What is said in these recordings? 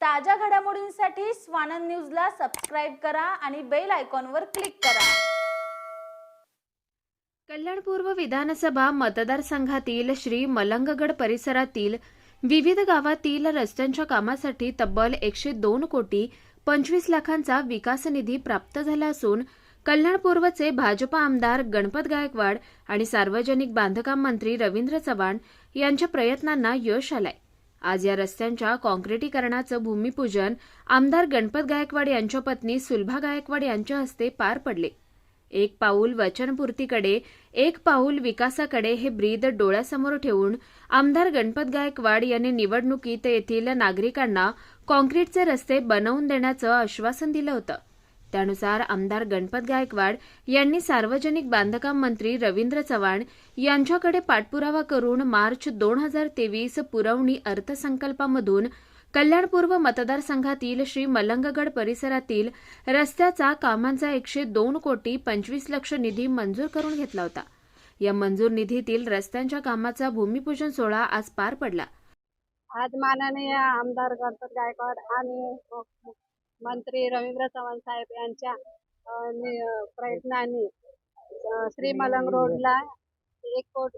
ताज्या घडामोडींसाठी स्वानंद न्यूजला सबस्क्राईब करा आणि बेल आयकॉनवर क्लिक करा. कल्याणपूर्व विधानसभा मतदारसंघातील श्री मलंगगड परिसरातील विविध गावातील रस्त्यांच्या कामासाठी तब्बल एकशे दोन कोटी पंचवीस लाखांचा विकास निधी प्राप्त झाला असून कल्याणपूर्वचे भाजपा आमदार गणपत गायकवाड आणि सार्वजनिक बांधकाम मंत्री रवींद्र चव्हाण यांच्या प्रयत्नांना यश आलंय. आज या रस्त्यांच्या काँक्रिटीकरणाचं भूमिपूजन आमदार गणपत गायकवाड यांच्या पत्नी सुलभा गायकवाड यांच्या हस्ते पार पडले. एक पाऊल वचनपूर्तीकडे एक पाऊल विकासाकडे हे ब्रीद डोळ्यासमोर ठेवून आमदार गणपत गायकवाड यांनी निवडणुकीत येथील नागरिकांना काँक्रीटचे रस्ते बनवून देण्याचं आश्वासन दिलं होतं. त्यानुसार आमदार गणपत गायकवाड यांनी सार्वजनिक बांधकाम मंत्री रवींद्र चव्हाण यांच्याकडे पाठपुरावा करून मार्च दोन हजार तेवीस पुरवणी अर्थसंकल्पामधून कल्याणपूर्व मतदारसंघातील श्री मलंगगड परिसरातील रस्त्याचा कामांचा एकशे दोन कोटी पंचवीस लक्ष निधी मंजूर करून घेतला होता. या मंजूर निधीतील रस्त्यांच्या कामाचा भूमिपूजन सोहळा आज पार पडला. आज माननीय आमदार गणपत गायकवाड आणि मंत्री रवींद्र चव्हाण साहेब यांच्या नि- प्रयत्नांनी श्री मलंग रोडला एक कोट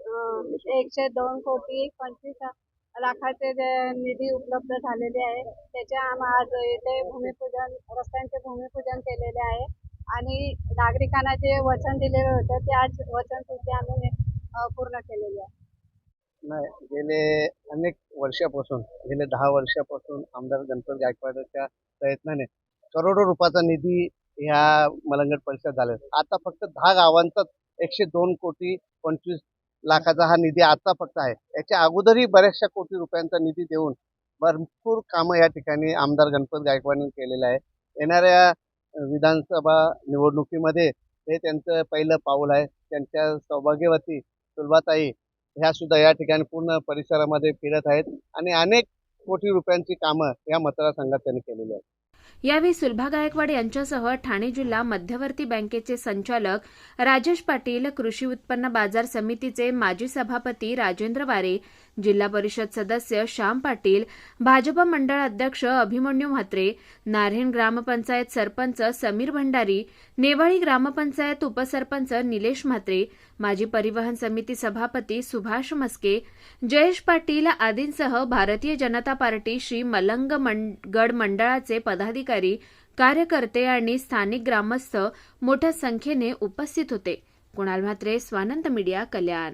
एकशे दोन कोटी पंचवीस लाखाचे जे निधी उपलब्ध झालेले आहे त्याच्या आज इथे भूमिपूजन रस्त्यांचे भूमिपूजन केलेले आहे आणि नागरिकांना जे वचन दिलेलं होतं ते आज वचनपूर्ती आम्ही पूर्ण केलेले आहे. नाही गेले अनेक वर्षापासून गेले दहा वर्षापासून आमदार गणपत गायकवाडच्या प्रयत्नाने करोडो रुपयाचा निधी ह्या मलंगड परिसरात झाले आता फक्त दहा गावांचाच एकशे दोन कोटी पंचवीस लाखाचा हा निधी आता फक्त आहे. याच्या अगोदरही बऱ्याचशा कोटी रुपयांचा निधी देऊन भरपूर कामं या ठिकाणी आमदार गणपत गायकवाडने केलेलं आहे. येणाऱ्या विधानसभा निवडणुकीमध्ये हे त्यांचं पहिलं पाऊल आहे. त्यांच्या सौभाग्यवती सुलभाताई ह्या सुद्धा या ठिकाणी पूर्ण परिसरामध्ये फिरत आहेत आणि अनेक कोटी रुपयांची कामं या मतदारसंघात त्यांनी केलेली आहेत. यावेळी सुलभा गायकवाड यांच्यासह ठाणे जिल्हा मध्यवर्ती बँकेचे संचालक राजेश पाटील कृषी उत्पन्न बाजार समितीचे माजी सभापती राजेंद्र वारे जिल्हा परिषद सदस्य श्याम पाटील भाजपा मंडळ अध्यक्ष अभिमन्यू म्हात्रे नारेण ग्रामपंचायत सरपंच समीर भंडारी नेवाळी ग्रामपंचायत उपसरपंच निलेश म्हात्रे माजी परिवहन समिती सभापती सुभाष मस्के जयेश पाटील आदींसह भारतीय जनता पार्टी श्री मलंग गड मंडळाचे पदाधिकारी कार्यकर्ते आणि स्थानिक ग्रामस्थ मोठ्या संख्येने उपस्थित होते. कुणाल म्हात्रे स्वानंद मीडिया कल्याण.